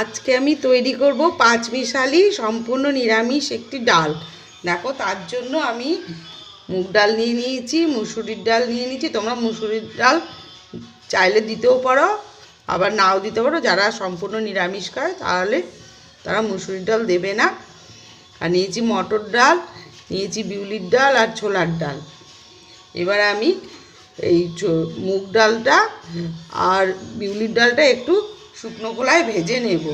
আজকে আমি তৈরি করব পাঁচ মিশালি সম্পূর্ণ নিরামিষ একটি ডাল। দেখো, তার জন্য আমি মুগ ডাল নিয়ে নিয়েছি, মুসুরির ডাল নিয়ে নিয়েছি। তোমরা মুসুরির ডাল চাইলে দিতেও পারো, আবার নাও দিতে পারো। যারা সম্পূর্ণ নিরামিষ খায়, তাহলে তারা মুসুরির ডাল দেবে না। আর নিয়েছি মটর ডাল, নিয়েছি বিউলির ডাল আর ছোলার ডাল। এবার আমি এই মুগ ডালটা আর বিউলির ডালটা একটু শুকনো খোলায় ভেজে নেব।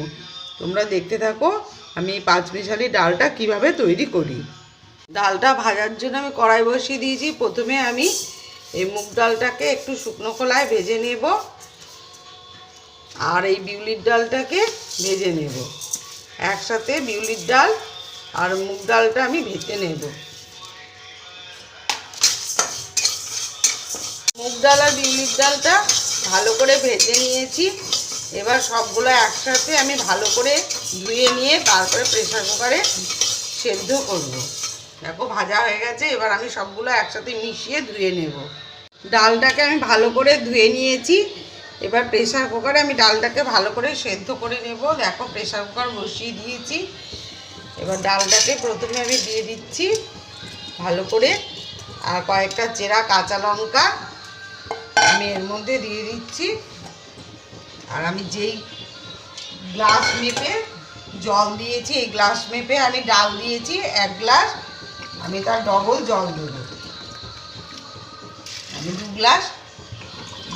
তোমরা দেখতে থাকো, আমি পাঁচ মিশালি ডালটা কীভাবে তৈরি করি। ডালটা ভাজার জন্য আমি কড়াই বসিয়ে দিয়েছি। প্রথমে আমি এই মুগ ডালটাকে একটু শুকনো খোলায় ভেজে নেব আর এই বিউলির ডালটাকে ভেজে নেব। একসাথে বিউলির ডাল আর মুগ ডালটা আমি ভেজে নেব। মুগ ডাল আর বিউলির ডালটা ভালো করে ভেজে নিয়েছি। এবার সবগুলো একসাথে আমি ভালো করে ধুয়ে নিয়ে তারপরে প্রেসার কুকারে সেদ্ধ করব। দেখো ভাজা হয়ে গেছে, এবার আমি সবগুলো একসাথে মিশিয়ে ধুয়ে নেব। ডালটাকে আমি ভালো করে ধুয়ে নিয়েছি। এবার প্রেসার কুকারে আমি ডালটাকে ভালো করে সেদ্ধ করে নেব। দেখো প্রেসার কুকার বসিয়ে দিয়েছি। এবার ডালটাকে প্রথমে আমি দিয়ে দিচ্ছি ভালো করে। আর কয়েকটা চেরা কাঁচা লঙ্কা আমি এর মধ্যে দিয়ে দিচ্ছি। আর আমি যেই গ্লাস মেপে জল দিয়েছি, এই গ্লাস মেপে আমি ডাল দিয়েছি, এক গ্লাস, আমি তার ডবল জল দেব। আমি দু গ্লাস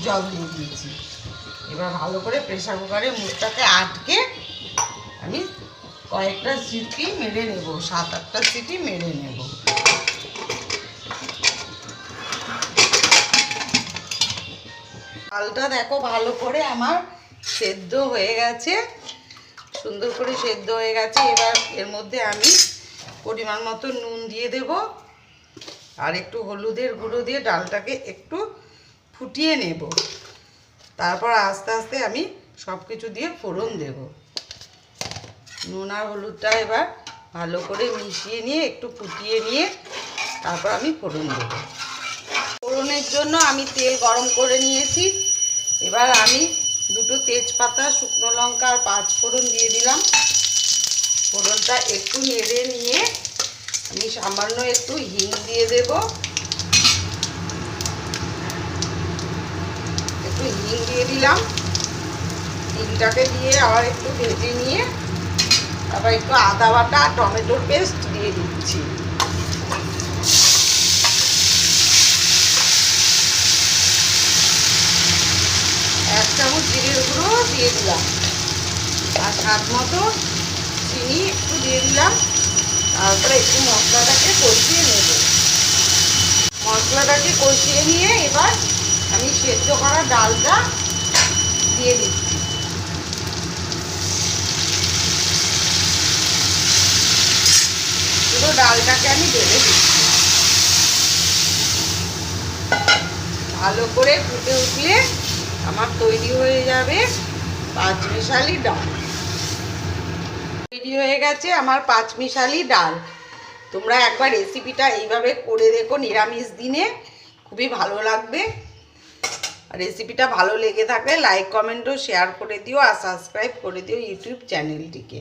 জল দিয়ে দিয়েছি। এবার ভালো করে প্রেশার কুকারে মুখটাকে আটকে আমি কয়েকটা সিটি মেরে নেব, সাত আটটা সিটি মেরে নেব। ডালটা দেখো ভালো করে আমার সেদ্ধ হয়ে গেছে। সুন্দর করে সেদ্ধ হয়ে গেছে। এবার এর মধ্যে আমি পরিমাণ মতো নুন দিয়ে দেব আর একটু হলুদের গুঁড়ো দিয়ে ডালটাকে একটু ফুটিয়ে নেব। তারপর আস্তে আস্তে আমি সব কিছু দিয়ে ফোড়ন দেব। নুন আর হলুদটা এবার ভালো করে মিশিয়ে নিয়ে, একটু ফুটিয়ে নিয়ে তারপর আমি ফোড়ন দেবো। ফোড়নের জন্য আমি তেল গরম করে নিয়েছি। এবার আমি দুটো তেজপাতা, শুকনো লঙ্কা আর পাঁচ ফোড়ন দিয়ে দিলাম। ফোড়নটা একটু নেড়ে নিয়ে আমি সামান্য একটু হিং দিয়ে দেব। একটু হিং দিয়ে দিলাম। হিংটাকে দিয়ে আবার একটু ভেজে নিয়ে তারপর একটু আদা বাটা টমেটোর পেস্ট দিয়ে দিচ্ছি এক চামচ জিরের গুঁড়ো দিয়ে দিলাম। আর স্বাদ মতো চিনি একটু দিয়ে দিলাম। তারপরে একটু মশলাটাকে কষিয়ে নেব। মশলাটাকে কষিয়ে নিয়ে এবার আমি সেদ্ধ করা ডালটা দিয়ে দিচ্ছি। ডালটাকে আমি ঢেলে দিচ্ছি। ভালো করে ফুটে উঠলে আমার তৈরি হয়ে যাবে। পাঁচ মিশালি ডাল। রেডি হয়ে গেছে আমার পাঁচমিশালি ডাল। তোমরা একবার রেসিপিটা এইভাবে করে দেখো নিরামিষ দিনে। খুবই ভালো লাগবে। রেসিপিটা ভালো লেগে থাকলে লাইক কমেন্টও শেয়ার করে দিও আর সাবস্ক্রাইব করে দিও ইউটিউব চ্যানেলটিকে